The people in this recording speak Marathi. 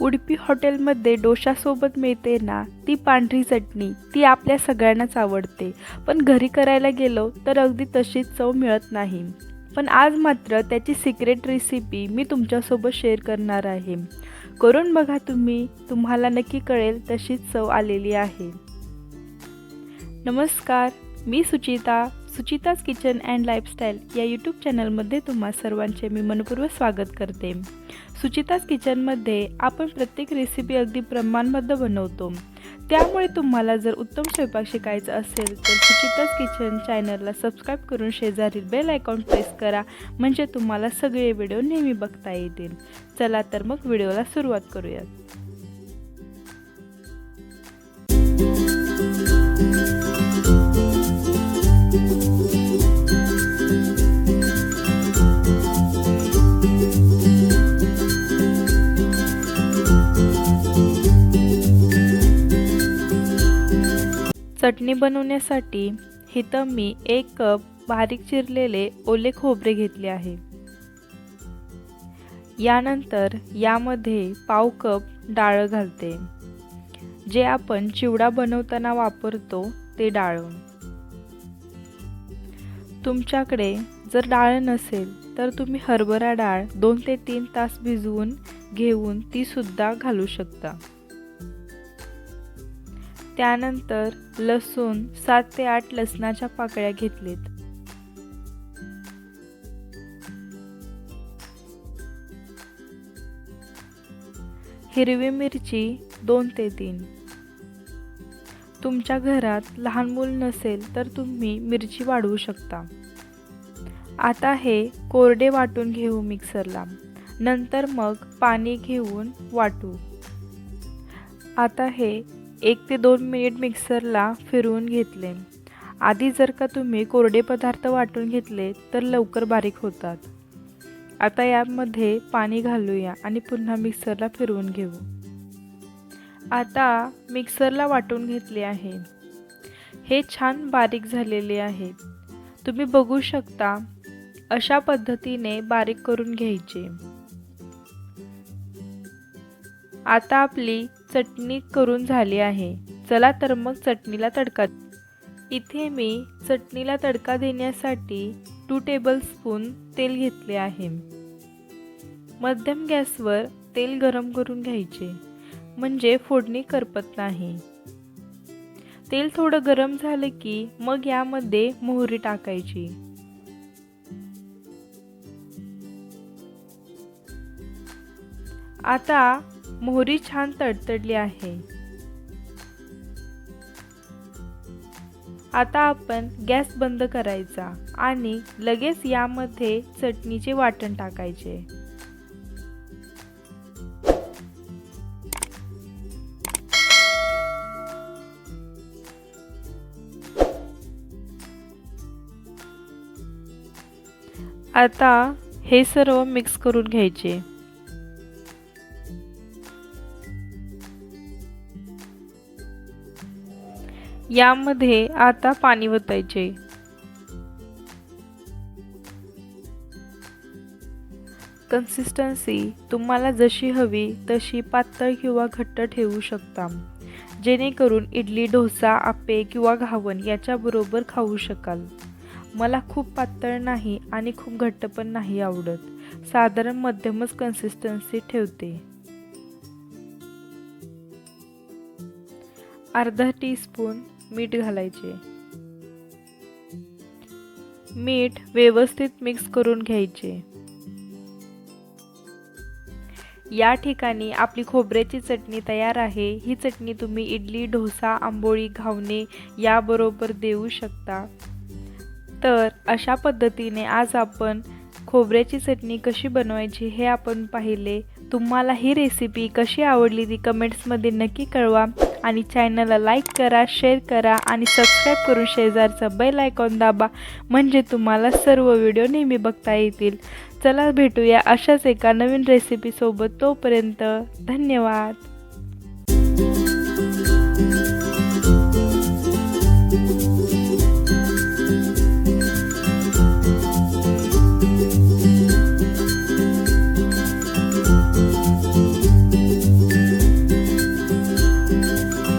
उडपी हॉटेलमध्ये डोशासोबत मिळते ना ती पांढरी चटणी ती आपल्या सगळ्यांनाच आवडते. पण घरी करायला गेलो तर अगदी तशीच चव मिळत नाही. पण आज मात्र त्याची सिक्रेट रेसिपी मी तुमच्यासोबत शेअर करणार आहे. करून बघा तुम्ही तुम्हाला नक्की कळेल तशीच चव आलेली आहे. नमस्कार मी Suchita Suchita's kitchen and lifestyle या यूट्यूब चॅनलमध्ये तुम्हा सर्वांचे मी मनपूर्वक स्वागत करते. सुचिताज किचनमध्ये आपण प्रत्येक रेसिपी अगदी प्रमाणबद्ध बनवतो. त्यामुळे तुम्हाला जर उत्तम स्वयंपाक शिकायचा असेल तर सुचिताज किचन चॅनलला सबस्क्राईब करून शेजारील बेल आयकॉन प्रेस करा म्हणजे तुम्हाला सगळे व्हिडिओ नेहमी बघता येतील. चला तर मग व्हिडिओला सुरुवात करूयात. चटणी बनवण्यासाठी इथं मी एक कप बारीक चिरलेले ओले खोबरे घेतले आहे. यानंतर यामध्ये पाव कप डाळ घालते. जे आपण चिवडा बनवताना वापरतो ते डाळ तुमच्याकडे जर डाळ नसेल तर तुम्ही हरभरा डाळ दोन ते तीन तास भिजवून घेऊन ती सुद्धा घालू शकता. त्यानंतर लसूण सात ते आठ लसणाच्या पाकळ्या घेतलेत. हिरवी मिरची दोन ते तीन. तुमच्या घरात लहान मूल नसेल तर तुम्ही मिरची वाढवू शकता. आता हे कोरडे वाटून घेऊ मिक्सरला. नंतर मग पाणी घेऊन वाटू. आता हे एक ते दोन मिनिट मिक्सरला फिरवून घेतले. आधी जर का तुम्ही कोरडे पदार्थ वाटून घेतले तर लवकर बारीक होतात. आता यामध्ये पाणी घालूया आणि पुन्हा मिक्सरला फिरवून घेऊ. आता मिक्सरला वाटून घेतले आहे. हे छान बारीक झालेले आहे. तुम्ही बघू शकता अशा पद्धतीने बारीक करून घ्यायचे. आता आपली चटणी करून झाली आहे. चला तर मग चटणीला तडका इथे मी चटणीला तडका देण्यासाठी टू टेबलस्पून तेल घेतले आहे. मध्यम गॅसवर तेल गरम करून घ्यायचे. म्हणजे फोडणी करपत नाही. तेल थोडं गरम झालं की मग यामध्ये मोहरी टाकायची. आता मोहरी छान तडतडली आहे. आता आपण गॅस बंद करायचा आणि लगेच यामध्ये चटणीचे वाटण टाकायचे. आता हे सर्व मिक्स करून घ्यायचे. यामध्ये आता पाणी ओतायचे. कन्सिस्टन्सी तुम्हाला जशी हवी तशी पातळ किंवा घट्ट ठेवू शकता. जेणेकरून इडली डोसा आपे किंवा घावण याच्याबरोबर खाऊ शकाल. मला खूप पातळ नाही आणि खूप घट्ट पण नाही आवडत. साधारण मध्यमच कन्सिस्टन्सी ठेवते. अर्धा टीस्पून मीठ घालायचे. मीठ व्यवस्थित मिक्स करून घ्यायचे. या ठिकाणी आपली खोबऱ्याची चटणी तयार आहे. ही चटणी तुम्ही इडली डोसा आंबोळी घावणे याबरोबर देऊ शकता. तर अशा पद्धतीने आज आपण खोबऱ्याची चटणी कशी बनवायची हे आपण पाहिले. तुम्हाला ही रेसिपी कशी आवडली ती कमेंट्समध्ये नक्की कळवा. आणि चॅनलला लाईक करा शेअर करा आणि सबस्क्राईब करून शेजारचा बेल आयकॉन दाबा. म्हणजे तुम्हाला सर्व व्हिडिओ नेहमी बघता येतील. चला भेटूया अशाच एका नवीन रेसिपीसोबत तोपर्यंत धन्यवाद.